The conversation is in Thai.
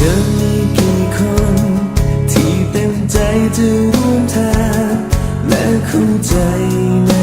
จะมีกี่คน ที่เต็มใจจะร่วมทางและเข้าใจใน